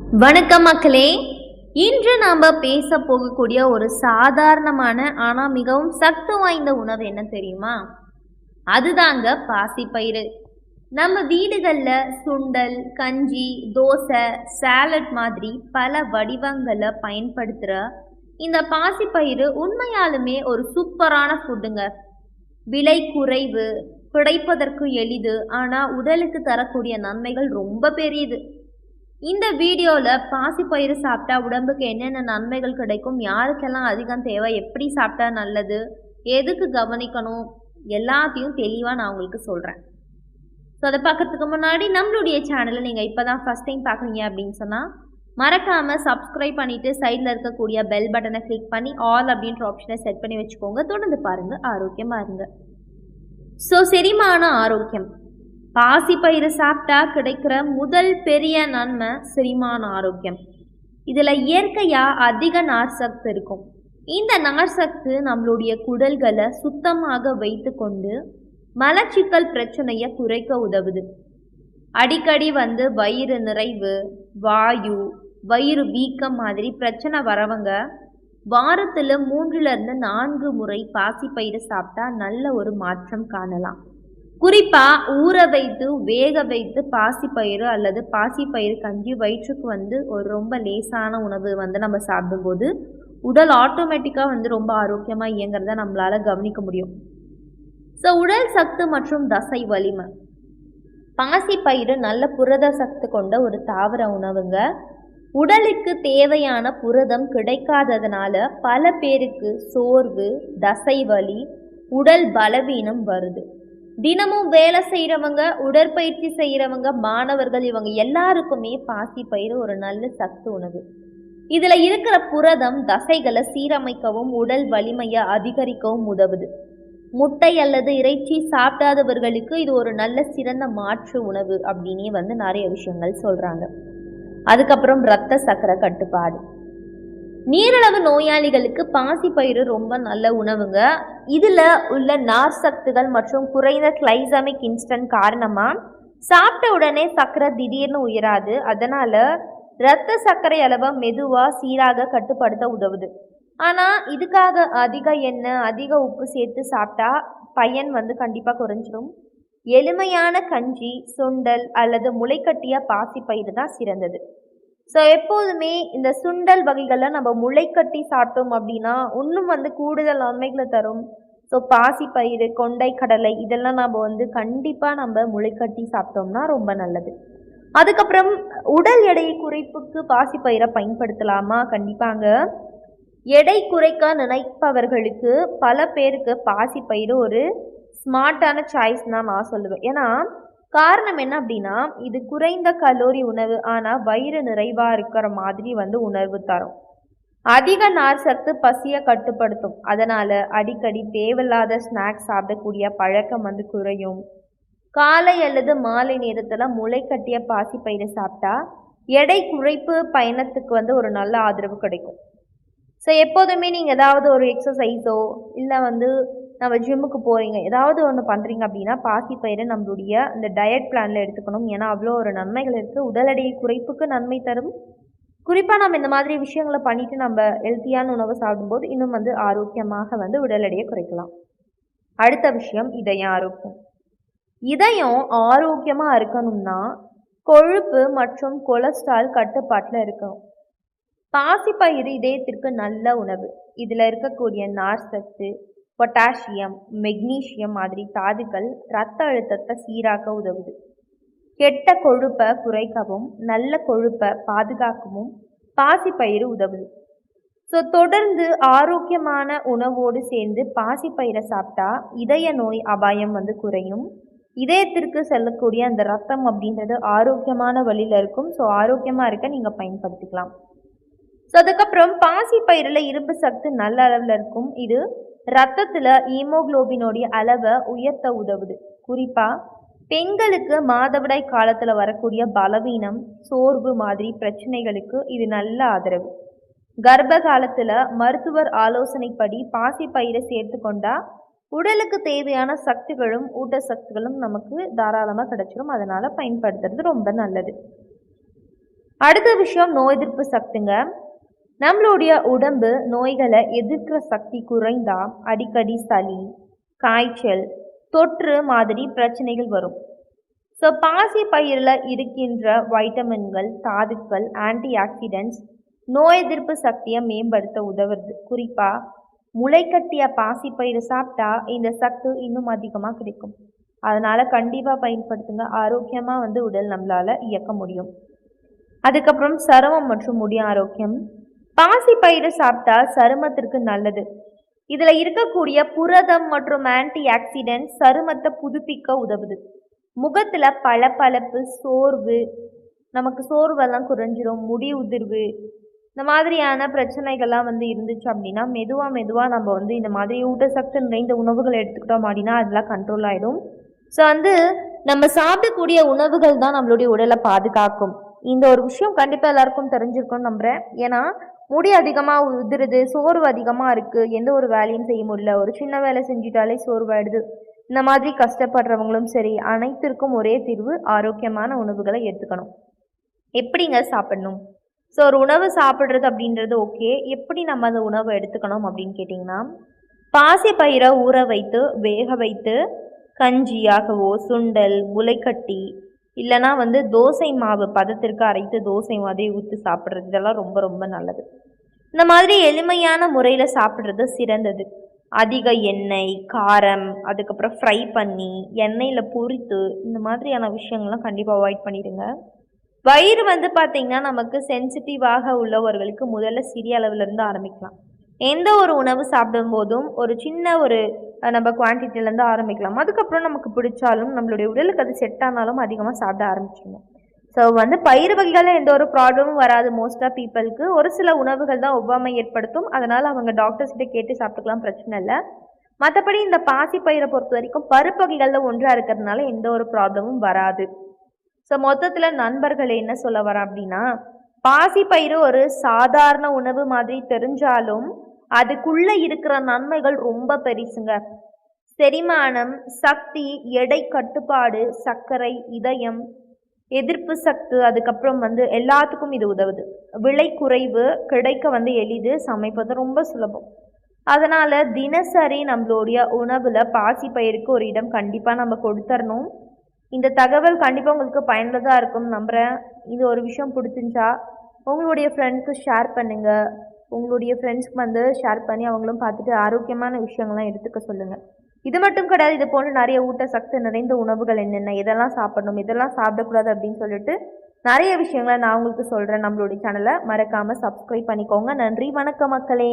வணக்கம் மக்களே. இன்று நாம் பேச போகக்கூடிய ஒரு சாதாரணமான ஆனால் மிகவும் சத்து வாய்ந்த உணவு என்ன தெரியுமா? அதுதாங்க பாசிப்பயிறு. நம்ம வீடுகளில் சுண்டல் கஞ்சி தோசை சாலட் மாதிரி பல வடிவங்களை பயன்படுத்துகிற இந்த பாசிப்பயிறு உண்மையாலுமே ஒரு சூப்பரான ஃபுட்டுங்க. விலை குறைவு கிடைப்பதற்கு எளிது ஆனால் உடலுக்கு தரக்கூடிய நன்மைகள் ரொம்ப பெரியது. இந்த வீடியோவில் பாசிப்பயிறு சாப்பிட்டா உடம்புக்கு என்னென்ன நன்மைகள் கிடைக்கும்? யாருக்கெல்லாம் அதிகம் தேவை? எப்படி சாப்பிட்டா நல்லது? எதுக்கு கவனிக்கணும்? எல்லாத்தையும் தெளிவாக நான் உங்களுக்கு சொல்கிறேன் ஸோ அதை பார்க்கறதுக்கு முன்னாடி நம்மளுடைய சேனலை நீங்கள் இப்போ தான் ஃபஸ்ட் டைம் பார்க்குறீங்க அப்படின்னு சொன்னால் மறக்காமல் சப்ஸ்கிரைப் பண்ணிவிட்டு சைடில் இருக்கக்கூடிய பெல் பட்டனை கிளிக் பண்ணி ஆல் அப்படின்ற ஆப்ஷனை செட் பண்ணி வச்சுக்கோங்க. தொடர்ந்து பாருங்கள் ஆரோக்கியமாக இருங்க. ஸோ செரிமான ஆரோக்கியம். பாசிப்பயிறு சாப்பிட்டா கிடைக்கிற முதல் பெரிய நன்மை செரிமான ஆரோக்கியம். இதில் இயற்கையாக அதிக நார்சத்து இருக்கும். இந்த நார்சத்து நம்மளுடைய குடல்களை சுத்தமாக வைத்து கொண்டு மலச்சிக்கல் பிரச்சனையை குறைக்க உதவுது. அடிக்கடி வந்து வயிறு நிறைவு வாயு வயிறு வீக்கம் மாதிரி பிரச்சனை வரவங்க வாரத்தில் மூன்றுலேருந்து நான்கு முறை பாசிப்பயிறு சாப்பிட்டா நல்ல ஒரு மாற்றம் காணலாம். குறிப்பாக ஊற வைத்து வேக வைத்து பாசிப்பயிறு அல்லது பாசிப்பயிறு கஞ்சி வயிற்றுக்கு வந்து ஒரு ரொம்ப லேசான உணவு வந்து நம்ம சாப்பிடும்போது உடல் ஆட்டோமேட்டிக்காக வந்து ரொம்ப ஆரோக்கியமாக இயங்குறத நம்மளால் கவனிக்க முடியும். ஸோ உடல் சத்து மற்றும் தசை வலிமை. பாசிப்பயிறு நல்ல புரத சத்து கொண்ட ஒரு தாவர உணவுங்க. உடலுக்கு தேவையான புரதம் கிடைக்காததுனால பல பேருக்கு சோர்வு தசை வலி உடல் பலவீனம் வருது. தினமும் வேலை செய்கிறவங்க உடற்பயிற்சி செய்கிறவங்க மாணவர்கள் இவங்க எல்லாருக்குமே பாசிப்பயிறு ஒரு நல்ல சத்து உணவு. இதில் இருக்கிற புரதம் தசைகளை சீரமைக்கவும் உடல் வலிமையை அதிகரிக்கவும் உதவுது. முட்டை அல்லது இறைச்சி சாப்பிடாதவர்களுக்கு இது ஒரு நல்ல சிறந்த மாற்று உணவு அப்படின்னே வந்து நிறைய விஷயங்கள் சொல்கிறாங்க அதுக்கப்புறம் இரத்த சக்கரை கட்டுப்பாடு. நீரிழவு நோயாளிகளுக்கு பாசிப்பயிறு ரொம்ப நல்ல உணவுங்க. இதில் உள்ள நார் சத்துகள் மற்றும் குறைந்த கிளைசமிக் இன்ஸ்டன்ட் காரணமாக சாப்பிட்ட உடனே சர்க்கரை திடீர்னு உயராது. அதனால் இரத்த சர்க்கரை அளவை மெதுவாக சீராக கட்டுப்படுத்த உதவுது. ஆனால் இதுக்காக அதிக எண்ணெய் அதிக உப்பு சேர்த்து சாப்பிட்டா பயன் வந்து கண்டிப்பாக குறைஞ்சிடும் எளிமையான கஞ்சி சுண்டல் அல்லது முளைக்கட்டிய பாசிப்பயிறு தான் சிறந்தது. ஸோ எப்போதுமே இந்த சுண்டல் வகைகளை நம்ம முளைக்கட்டி சாப்பிட்டோம் அப்படின்னா இன்னும் வந்து கூடுதல் நன்மைகளை தரும். ஸோ பாசிப்பயிறு கொண்டை கடலை இதெல்லாம் நம்ம வந்து கண்டிப்பாக நம்ம முளைக்கட்டி சாப்பிட்டோம்னா ரொம்ப நல்லது. அதுக்கப்புறம் உடல் எடை குறைப்புக்கு பாசிப்பயிரை பயன்படுத்தலாமா? கண்டிப்பாங்க. எடை குறைக்க நினைப்பவர்களுக்கு பல பேருக்கு பாசிப்பயிறு ஒரு ஸ்மார்ட்டான சாய்ஸ் தான் நான் சொல்லுவேன். ஏன்னா காரணம் என்ன அப்படின்னா இது குறைந்த கலோரி உணவு ஆனால் வயிறு நிறைவாக இருக்கிற மாதிரி வந்து உணர்வு தரும். அதிக நார் சத்து பசியை கட்டுப்படுத்தும். அதனால் அடிக்கடி தேவையில்லாத ஸ்நாக்ஸ் சாப்பிடக்கூடிய பழக்கம் வந்து குறையும். காலை அல்லது மாலை நேரத்தில் முளை கட்டிய பாசிப்பயிறு சாப்பிட்டா எடை குறைப்பு பயணத்துக்கு வந்து ஒரு நல்ல ஆதரவு கிடைக்கும். ஸோ எப்போதுமே நீங்கள் ஏதாவது ஒரு எக்ஸசைஸோ இல்லை வந்து நம்ம ஜிம்முக்கு போகிறீங்க ஏதாவது ஒன்று பண்ணுறீங்க அப்படின்னா பாசிப்பயிறு நம்மளுடைய இந்த டயட் பிளானில் எடுத்துக்கணும். ஏன்னா அவ்வளோ ஒரு நன்மைகள் இருக்குது உடல் எடையை குறைப்புக்கு நன்மை தரும். குறிப்பாக நம்ம இந்த மாதிரி விஷயங்களை பண்ணிவிட்டு நம்ம ஹெல்த்தியான உணவு சாப்பிடும்போது இன்னும் வந்து ஆரோக்கியமாக வந்து உடல் எடையை குறைக்கலாம். அடுத்த விஷயம் இதயம் ஆரோக்கியம். இதயம் ஆரோக்கியமாக இருக்கணும்னா கொழுப்பு மற்றும் கொலஸ்ட்ரால் கட்டுப்பாட்டில் இருக்கணும். பாசிப்பயிறு இதயத்திற்கு நல்ல உணவு. இதில் இருக்கக்கூடிய நார் சத்து பொட்டாசியம் மெக்னீசியம் மாதிரி தாதுக்கள் இரத்த அழுத்தத்தை சீராக்க உதவுது. கெட்ட கொழுப்பை குறைக்கவும் நல்ல கொழுப்பை பாதுகாக்கவும் பாசிப்பயிறு உதவுது. ஸோ தொடர்ந்து ஆரோக்கியமான உணவோடு சேர்ந்து பாசிப்பயிரை சாப்பிட்டா இதய நோய் அபாயம் வந்து குறையும். இதயத்திற்கு செல்லக்கூடிய அந்த ரத்தம் அப்படின்றது ஆரோக்கியமான வழியில் இருக்கும். ஸோ ஆரோக்கியமாக இருக்க நீங்கள் பயன்படுத்திக்கலாம். ஸோ அதுக்கப்புறம் பாசிப்பயிரில் இரும்பு சத்து நல்ல அளவில் இருக்கும். இது ரத்தத்தில் ஈமோக்ளோபினோடைய அளவை உயர்த்த உதவுது. குறிப்பாக பெண்களுக்கு மாதவிடாய் காலத்தில் வரக்கூடிய பலவீனம் சோர்வு மாதிரி பிரச்சனைகளுக்கு இது நல்ல ஆதரவு. கர்ப்ப காலத்தில் மருத்துவர் ஆலோசனைப்படி பாசிப்பயிரை சேர்த்து கொண்டா உடலுக்கு தேவையான சக்திகளும் ஊட்டச்சத்துகளும் நமக்கு தாராளமாக கிடைச்சிரும். அதனால் பயன்படுத்துறது ரொம்ப நல்லது. அடுத்த விஷயம் நோய் எதிர்ப்பு சக்திங்க. நம்மளுடைய உடம்பு நோய்களை எதிர்க்கிற சக்தி குறைந்தா அடிக்கடி சளி காய்ச்சல் தொற்று மாதிரி பிரச்சனைகள் வரும். ஸோ பாசி பயிரில் இருக்கின்ற வைட்டமின்கள் தாதுக்கள் ஆன்டி ஆக்சிடென்ட்ஸ் நோய் எதிர்ப்பு சக்தியை மேம்படுத்த உதவுறது குறிப்பாக முளைக்கட்டிய பாசி பயிர் சாப்பிட்டா இந்த சத்து இன்னும் அதிகமாக கிடைக்கும். அதனால் கண்டிப்பாக பயன்படுத்துங்க. ஆரோக்கியமாக வந்து உடல் நம்மளால் இயக்க முடியும். அதுக்கப்புறம் சருமம் மற்றும் முடி ஆரோக்கியம். பாசி பயிறு சாப்பிட்டா சருமத்திற்கு நல்லது. இதில் இருக்கக்கூடிய புரதம் மற்றும் ஆன்டி ஆக்சிடென்ட் சருமத்தை புதுப்பிக்க உதவுது. முகத்தில் பளபளப்பு சோர்வு நமக்கு சோர்வெல்லாம் குறைஞ்சிரும் முடி உதிர்வு இந்த மாதிரியான பிரச்சனைகள்லாம் வந்து இருந்துச்சு அப்படின்னா மெதுவாக மெதுவாக நம்ம வந்து இந்த மாதிரி ஊட்டச்சத்து நிறைந்த உணவுகள் எடுத்துக்கிட்டோம் அப்படின்னா அதெல்லாம் கண்ட்ரோல் ஆகிடும் ஸோ வந்து நம்ம சாப்பிடக்கூடிய உணவுகள் தான் நம்மளுடைய உடலை பாதுகாக்கும். இந்த ஒரு விஷயம் கண்டிப்பாக எல்லாருக்கும் தெரிஞ்சிருக்கும்னு நம்புகிறேன் ஏன்னா முடி அதிகமாக உதிருது சோர்வு அதிகமாக இருக்குது எந்த ஒரு வேலையும் செய்ய முடியல. ஒரு சின்ன வேலை செஞ்சிட்டாலே சோர்வாயிடுது. இந்த மாதிரி கஷ்டப்படுறவங்களும் சரி அனைத்திற்கும் ஒரே தீர்வு ஆரோக்கியமான உணவுகளை எடுத்துக்கணும். எப்படிங்க சாப்பிடணும்? ஸோ ஒரு உணவு சாப்பிட்றது அப்படின்றது ஓகே எப்படி நம்ம அந்த உணவை எடுத்துக்கணும் அப்படின்னு கேட்டிங்கன்னா பாசி பயிரை ஊற வைத்து வேக வைத்து கஞ்சியாகவோ சுண்டல் முளைக்கட்டி இல்லைனா வந்து தோசை மாவு பதத்திற்கு அரைத்து தோசை மாதிரி ஊற்றி சாப்பிட்றது இதெல்லாம் ரொம்ப ரொம்ப நல்லது. இந்த மாதிரி எளிமையான முறையில் சாப்பிட்றது சிறந்தது. அதிக எண்ணெய் காரம் அதுக்கப்புறம் ஃப்ரை பண்ணி எண்ணெயில் பொரித்து இந்த மாதிரியான விஷயங்கள்லாம் கண்டிப்பாக அவாய்ட் பண்ணிடுங்க. வயிறு வந்து பார்த்திங்கன்னா நமக்கு சென்சிட்டிவாக உள்ளவர்களுக்கு முதல்ல சிறிய அளவுலேருந்து ஆரம்பிக்கலாம். எந்த ஒரு உணவு சாப்பிடும்போதும் ஒரு சின்ன ஒரு நம்ம குவான்டிட்டிலேருந்து ஆரம்பிக்கலாம். அதுக்கப்புறம் நமக்கு பிடிச்சாலும் நம்மளுடைய உடலுக்கு அது செட் ஆனாலும் அதிகமாக சாப்பிட ஆரம்பிச்சிடணும் ஸோ வந்து பயிர் வகைகளில் எந்த ஒரு ப்ராப்ளமும் வராது. மோஸ்ட் ஆஃப் பீப்புளுக்கு ஒரு சில உணவுகள் தான் ஒவ்வாமை ஏற்படுத்தும். அதனால் அவங்க டாக்டர்ஸ்கிட்ட கேட்டு சாப்பிட்டுக்கலாம் பிரச்சனை இல்லை. மற்றபடி இந்த பாசி பயிரை பொறுத்த வரைக்கும் பருப்பு வகைகளில் ஒன்றாக இருக்கிறதுனால எந்த ஒரு ப்ராப்ளமும் வராது. ஸோ மொத்தத்தில் நண்பர்கள் என்ன சொல்ல வரேன் அப்படின்னா பாசி பயிறு ஒரு சாதாரண உணவு மாதிரி தெரிஞ்சாலும் அதுக்குள்ளே இருக்கிற நன்மைகள் ரொம்ப பெருசுங்க. செரிமானம் சக்தி எடை கட்டுப்பாடு சர்க்கரை இதயம் எதிர்ப்பு சக்தி அதுக்கப்புறம் வந்து எல்லாத்துக்கும் இது உதவுது. விலை குறைவு கிடைக்க வந்து எளிது சமைப்பது ரொம்ப சுலபம். அதனால் தினசரி நம்மளுடைய உணவில் பாசி பயிருக்கு ஒரு இடம் கண்டிப்பாக நம்ம கொடுத்துடணும் இந்த தகவல் கண்டிப்பாக உங்களுக்கு பயனுள்ளதாக இருக்கும் நம்புகிறேன் இது ஒரு விஷயம் பிடிச்சிருந்துச்சா? உங்களுடைய ஃப்ரெண்ட்ஸ்க்கு ஷேர் பண்ணுங்கள் உங்களுடைய ஃப்ரெண்ட்ஸ்க்கு வந்து ஷேர் பண்ணி அவங்களும் பார்த்துட்டு ஆரோக்கியமான விஷயங்கள்லாம் எடுத்துக்க சொல்லுங்கள் இது மட்டும் கிடையாது இது போன்று நிறைய ஊட்டச்சத்து நிறைந்த உணவுகள் என்னென்ன இதெல்லாம் சாப்பிடணும் இதெல்லாம் சாப்பிடக்கூடாது அப்படின்னு சொல்லிட்டு நிறைய விஷயங்களை நான் உங்களுக்கு சொல்கிறேன் நம்மளுடைய சேனலை மறக்காமல் சப்ஸ்கிரைப் பண்ணிக்கோங்க. நன்றி வணக்கம் மக்களே.